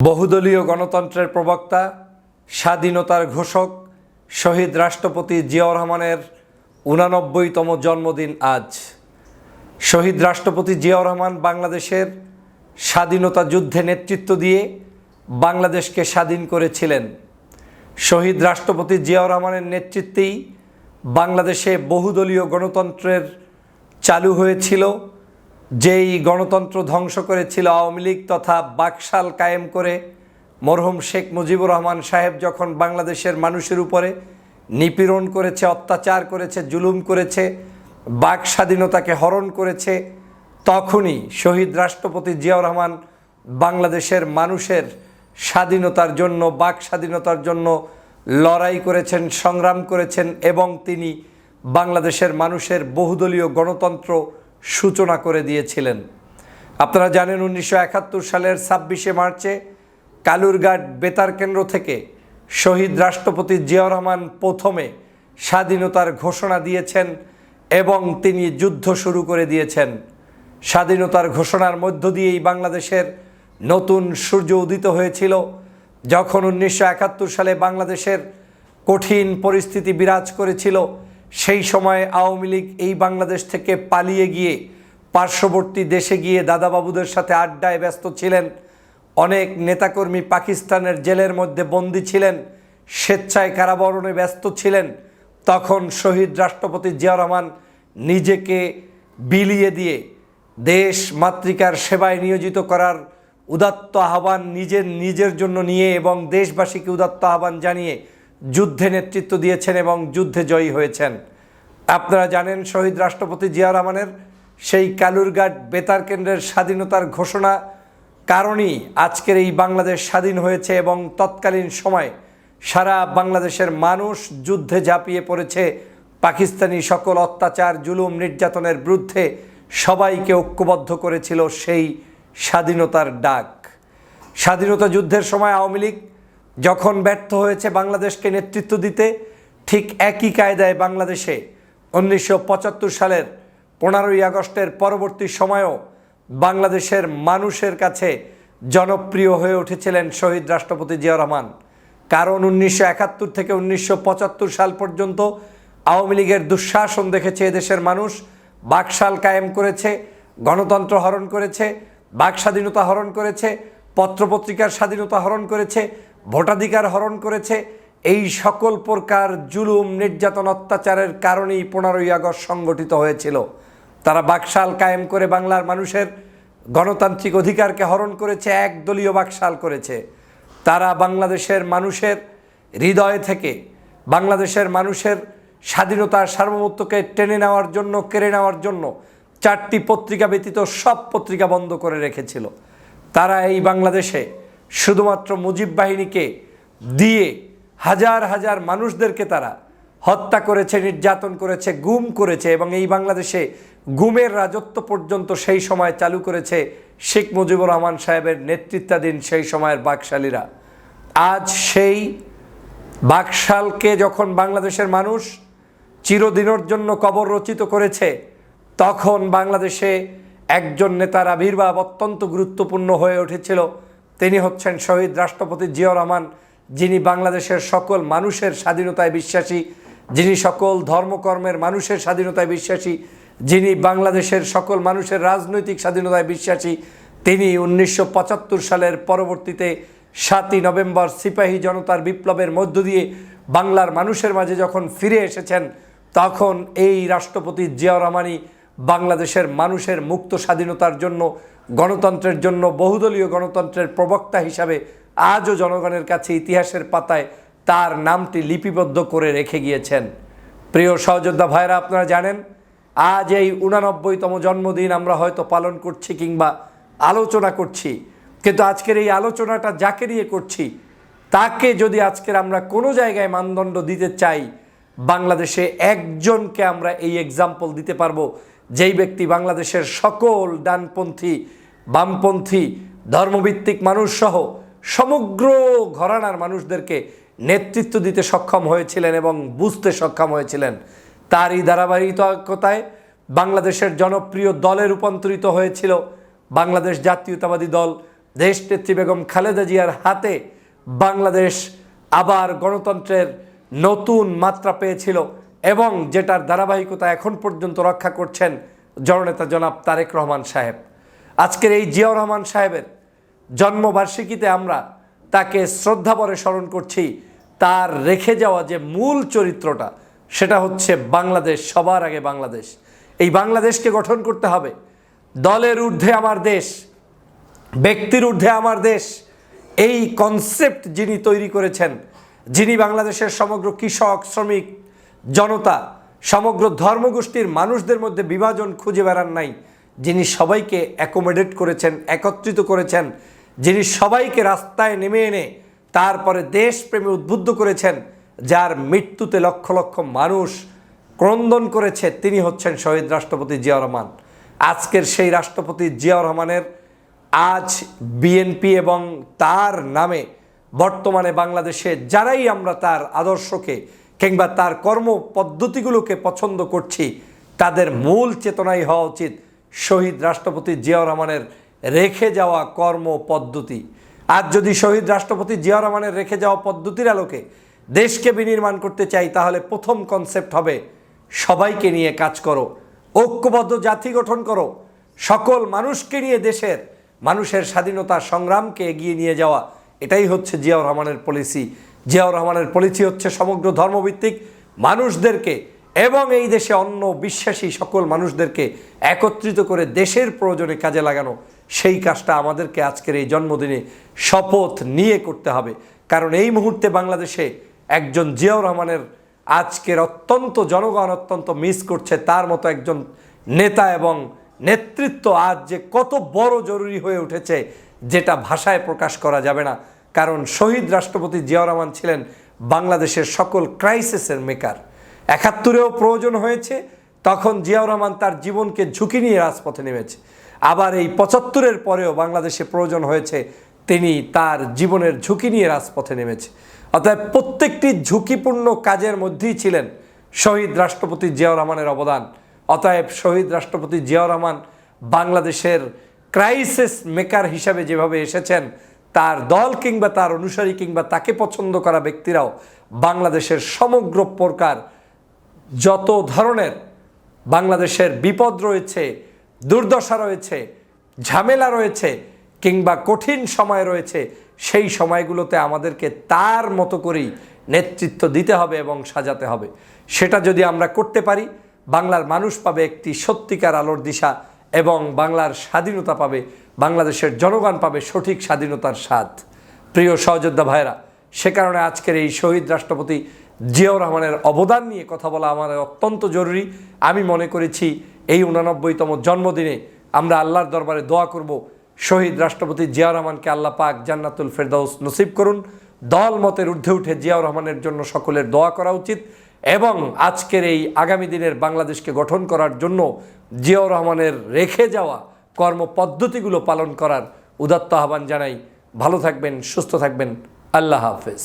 বহুদলীয় গণতন্ত্রের প্রবক্তা, স্বাধীনতার ঘোষক, শহীদ রাষ্ট্রপতি জিয়াউর রহমানের উনানব্বইতম জন্মদিন আজ। শহীদ রাষ্ট্রপতি জিয়াউর রহমান বাংলাদেশের স্বাধীনতা যুদ্ধে নেতৃত্ব দিয়ে বাংলাদেশকে স্বাধীন করেছিলেন। শহীদ রাষ্ট্রপতি জিয়াউর রহমানের নেতৃত্বেই বাংলাদেশে বহুদলীয় গণতন্ত্রের চালু হয়েছিল। যেই গণতন্ত্র ধ্বংস করেছিল আওয়ামী লীগ তথা বাকশাল কায়েম করে, মরহুম শেখ মুজিবুর রহমান সাহেব যখন বাংলাদেশের মানুষের উপরে নিপীড়ন করেছে, অত্যাচার করেছে, জুলুম করেছে, বাক স্বাধীনতাকে হরণ করেছে, তখনই শহীদ রাষ্ট্রপতি জিয়াউর রহমান বাংলাদেশের মানুষের স্বাধীনতার জন্য, বাক স্বাধীনতার জন্য লড়াই করেছেন, সংগ্রাম করেছেন এবং তিনি বাংলাদেশের মানুষের বহুদলীয় গণতন্ত্র সূচনা করে দিয়েছিলেন। আপনারা জানেন উনিশশো একাত্তর সালের ছাব্বিশে মার্চে কালুরঘাট বেতার কেন্দ্র থেকে শহীদ রাষ্ট্রপতি জিয়াউর রহমান প্রথমে স্বাধীনতার ঘোষণা দিয়েছেন এবং তিনি যুদ্ধ শুরু করে দিয়েছেন। স্বাধীনতার ঘোষণার মধ্য দিয়েই বাংলাদেশের নতুন সূর্য উদিত হয়েছিল, যখন উনিশশো একাত্তর সালে বাংলাদেশের কঠিন পরিস্থিতি বিরাজ করেছিল সেই সময় আওয়ামী লীগ এই বাংলাদেশ থেকে পালিয়ে গিয়ে পার্শ্ববর্তী দেশে গিয়ে দাদাবাবুদের সাথে আড্ডায় ব্যস্ত ছিলেন। অনেক নেতাকর্মী পাকিস্তানের জেলের মধ্যে বন্দী ছিলেন, স্বেচ্ছায় কারাবরণে ব্যস্ত ছিলেন। তখন শহীদ রাষ্ট্রপতি জিয়াউর রহমান নিজেকে বিলিয়ে দিয়ে দেশ মাতৃকার সেবায় নিয়োজিত করার উদাত্ত আহ্বান নিজের নিজের জন্য নিয়ে এবং দেশবাসীকে উদাত্ত আহ্বান জানিয়ে যুদ্ধে নেতৃত্ব দিয়েছেন এবং যুদ্ধে জয়ী হয়েছেন। আপনারা জানেন শহীদ রাষ্ট্রপতি জিয়া রহমানের সেই কালুরঘাট বেতার কেন্দ্রের স্বাধীনতার ঘোষণা কারণেই আজকের এই বাংলাদেশ স্বাধীন হয়েছে এবং তৎকালীন সময় সারা বাংলাদেশের মানুষ যুদ্ধে ঝাঁপিয়ে পড়েছে। পাকিস্তানি সকল অত্যাচার, জুলুম, নির্যাতনের বিরুদ্ধে সবাইকে ঐক্যবদ্ধ করেছিল সেই স্বাধীনতার ডাক। স্বাধীনতা যুদ্ধের সময় আওয়ামী লীগ যখন ব্যর্থ হয়েছে বাংলাদেশকে নেতৃত্ব দিতে, ঠিক একই কায়দায় বাংলাদেশে উনিশশো পঁচাত্তর সালের পনেরোই আগস্টের পরবর্তী সময়েও বাংলাদেশের মানুষের কাছে জনপ্রিয় হয়ে উঠেছিলেন শহীদ রাষ্ট্রপতি জিয়া রহমান। কারণ উনিশশো একাত্তর থেকে উনিশশো পঁচাত্তর সাল পর্যন্ত আওয়ামী লীগের দুঃশাসন দেখেছে এদেশের মানুষ। বাকশাল কায়েম করেছে, গণতন্ত্র হরণ করেছে বাক স্বাধীনতা হরণ করেছে, পত্রপত্রিকার স্বাধীনতা হরণ করেছে ভোটাধিকার হরণ করেছে। এই সকল প্রকার জুলুম, নির্যাতন, অত্যাচারের কারণেই পনেরোই আগস্ট সংগঠিত হয়েছিল। তারা বাকশাল কায়েম করে বাংলার মানুষের গণতান্ত্রিক অধিকারকে হরণ করেছে, একদলীয় বাকশাল করেছে। তারা বাংলাদেশের মানুষের হৃদয় থেকে, বাংলাদেশের মানুষের স্বাধীনতার সার্বভৌমত্বকে টেনে নেওয়ার জন্য, কেড়ে নেওয়ার জন্য চারটি পত্রিকা ব্যতীত সব পত্রিকা বন্ধ করে রেখেছিল। তারা এই বাংলাদেশে শুধুমাত্র মুজিব বাহিনীকে দিয়ে হাজার হাজার মানুষদেরকে তারা হত্যা করেছে, নির্যাতন করেছে, গুম করেছে এবং এই বাংলাদেশে গুমের রাজত্ব পর্যন্ত সেই সময় চালু করেছে শেখ মুজিবুর রহমান সাহেবের নেতৃত্বাধীন সেই সময়ের বাকশালীরা। আজ সেই বাকশালকে যখন বাংলাদেশের মানুষ চিরদিনের জন্য কবর রচিত করেছে, তখন বাংলাদেশে একজন নেতার আবির্ভাব অত্যন্ত গুরুত্বপূর্ণ হয়ে উঠেছিল। তিনি হচ্ছেন শহীদ রাষ্ট্রপতি জিয়াউর রহমান, যিনি বাংলাদেশের সকল মানুষের স্বাধীনতায় বিশ্বাসী, যিনি সকল ধর্মকর্মের মানুষের স্বাধীনতায় বিশ্বাসী, যিনি বাংলাদেশের সকল মানুষের রাজনৈতিক স্বাধীনতায় বিশ্বাসী, তিনি উনিশশো পঁচাত্তর সালের পরবর্তীতে সাতই নভেম্বর সিপাহী জনতার বিপ্লবের মধ্য দিয়ে বাংলার মানুষের মাঝে যখন ফিরে এসেছেন, তখন এই রাষ্ট্রপতি জিয়া রহমানই বাংলাদেশের মানুষের মুক্ত স্বাধীনতার জন্য, গণতন্ত্রের জন্য, বহুদলীয় গণতন্ত্রের প্রবক্তা হিসাবে আজও জনগণের কাছে ইতিহাসের পাতায় তার নামটি লিপিবদ্ধ করে রেখে গিয়েছেন। প্রিয় সহযোদ্ধা ভাইরা আপনারা জানেন, আজ এই উনানব্বইতম জন্মদিন আমরা হয়তো পালন করছি কিংবা আলোচনা করছি। কিন্তু আজকের এই আলোচনাটা যাকে নিয়ে করছি, তাকে যদি আজকের আমরা কোনো জায়গায় মানদণ্ড দিতে চাই, বাংলাদেশে একজনকে আমরা এই এক্সাম্পল দিতে পারব। যেই ব্যক্তি বাংলাদেশের সকল ডানপন্থী, বামপন্থী, ধর্মভিত্তিক মানুষ সহ সমগ্র ঘরানার মানুষদেরকে নেতৃত্ব দিতে সক্ষম হয়েছিলেন এবং বুঝতে সক্ষম হয়েছিলেন, তারই ধারাবাহিকতায় বাংলাদেশের জনপ্রিয় দলে রূপান্তরিত হয়েছিল বাংলাদেশ জাতীয়তাবাদী দল দেশনেত্রী বেগম খালেদা জিয়ার হাতে। বাংলাদেশ আবার গণতন্ত্রের নতুন মাত্রা পেয়েছিল এবং যেটার ধারাবাহিকতা এখন পর্যন্ত রক্ষা করছেন জননেতা জনাব তারেক রহমান সাহেব। আজকের এই জিয়াউর রহমান সাহেবের জন্মবার্ষিকীতে আমরা তাকে শ্রদ্ধাভরে স্মরণ করছি। তার রেখে যাওয়া যে মূল চরিত্রটা, সেটা হচ্ছে বাংলাদেশ, সবার আগে বাংলাদেশ। এই বাংলাদেশকে গঠন করতে হবে। দলের ঊর্ধ্বে আমার দেশ, ব্যক্তির ঊর্ধ্বে আমার দেশ। এই কনসেপ্ট যিনি তৈরি করেছেন, যিনি বাংলাদেশের সমগ্র কৃষক, শ্রমিক জনতা, সমগ্র ধর্মগোষ্ঠীর মানুষদের মধ্যে বিভাজন খুঁজে বেড়ান নাই, যিনি সবাইকে অ্যাকোমোডেট করেছেন, একত্রিত করেছেন, যিনি সবাইকে রাস্তায় নেমে এনে তারপরে দেশপ্রেমে উদ্বুদ্ধ করেছেন, যার মৃত্যুতে লক্ষ লক্ষ মানুষ ক্রন্দন করেছে, তিনি হচ্ছেন শহীদ রাষ্ট্রপতি জিয়াউর রহমান। আজকের সেই রাষ্ট্রপতি জিয়াউর রহমানের আজ বিএনপি এবং তার নামে বর্তমানে বাংলাদেশে যারাই আমরা তার আদর্শকে কিংবা তার কর্ম পদ্ধতিগুলোকে পছন্দ করছি, তাদের মূল চেতনাই হওয়া উচিত শহীদ রাষ্ট্রপতি জিয়াউর রহমানের রেখে যাওয়া কর্ম পদ্ধতি আর যদি শহীদ রাষ্ট্রপতি জিয়াউর রহমানের রেখে যাওয়া পদ্ধতির আলোকে দেশকে বিনির্মাণ করতে চাই, তাহলে প্রথম কনসেপ্ট হবে, সবাইকে নিয়ে কাজ করো, ঐক্যবদ্ধ জাতি গঠন করো, সকল মানুষকে নিয়ে দেশের, মানুষের স্বাধীনতা সংগ্রামকে এগিয়ে নিয়ে যাওয়া, এটাই হচ্ছে জিয়াউর রহমানের পলিসি জিয়াউর রহমানের পলিসি হচ্ছে সমগ্র ধর্মভিত্তিক মানুষদেরকে এবং এই দেশে অন্য বিশ্বাসী সকল মানুষদেরকে একত্রিত করে দেশের প্রয়োজনে কাজে লাগানো, সেই কাজটা আমাদেরকে আজকের এই জন্মদিনে শপথ নিয়ে করতে হবে। কারণ এই মুহূর্তে বাংলাদেশে একজন জিয়াউর রহমানের আজকের অত্যন্ত জনগণ অত্যন্ত মিস করছে, তার মতো একজন নেতা এবং নেতৃত্ব আজ যে কত বড় জরুরি হয়ে উঠেছে, যেটা ভাষায় প্রকাশ করা যাবে না। কারণ শহীদ রাষ্ট্রপতি জিয়াউর রহমান ছিলেন বাংলাদেশের সকল ক্রাইসিসের মেকার একাত্তরেও প্রয়োজন হয়েছে, তখন জিয়াউর রহমান তার জীবনকে ঝুঁকি নিয়ে রাজপথে নেমেছে। আবার এই পঁচাত্তরের পরেও বাংলাদেশে প্রয়োজন হয়েছে, তিনি তার জীবনের ঝুঁকি নিয়ে রাজপথে নেমেছে। অর্থাৎ প্রত্যেকটি ঝুঁকিপূর্ণ কাজের মধ্যেই ছিলেন শহীদ রাষ্ট্রপতি জিয়াউর রহমানের অবদান। অতএব শহীদ রাষ্ট্রপতি জিয়াউর রহমান বাংলাদেশের ক্রাইসিস মেকার হিসাবে যেভাবে এসেছেন তার দল কিংবা তার অনুসারী কিংবা তাকে পছন্দ করা ব্যক্তিরাও বাংলাদেশের সমগ্র প্রকার যত ধরনের বাংলাদেশের বিপদ রয়েছে, দুর্দশা রয়েছে, ঝামেলা রয়েছে কিংবা কঠিন সময় রয়েছে, সেই সময়গুলোতে আমাদেরকে তার মতো করেই নেতৃত্ব দিতে হবে এবং সাজাতে হবে। সেটা যদি আমরা করতে পারি, বাংলার মানুষ পাবে একটি সত্যিকার আলোর দিশা এবং বাংলার স্বাধীনতা পাবে, বাংলাদেশের জনগণ পাবে সঠিক স্বাধীনতার স্বাদ। প্রিয় সহযোদ্ধা ভাইরা সে কারণে আজকের এই শহীদ রাষ্ট্রপতি জিয়াউর রহমানের অবদান নিয়ে কথা বলা আমার অত্যন্ত জরুরি। আমি মনে করেছি এই উনানব্বইতম জন্মদিনে আমরা আল্লাহর দরবারে দোয়া করব। শহীদ রাষ্ট্রপতি জিয়াউর রহমানকে আল্লাহ পাক জান্নাতুল ফেরদাউস নসিব করুন। দল মতের ঊর্ধ্বে উঠে জিয়াউর রহমানের জন্য সকলের দোয়া করা উচিত। এবং আজকের এই আগামী দিনের বাংলাদেশকে গঠন করার জন্য জিয়াউর রহমানের রেখে যাওয়া কর্মপদ্ধতিগুলো পালন করার উদাত্ত আহ্বান জানাই। ভালো থাকবেন, সুস্থ থাকবেন। আল্লাহ হাফেজ।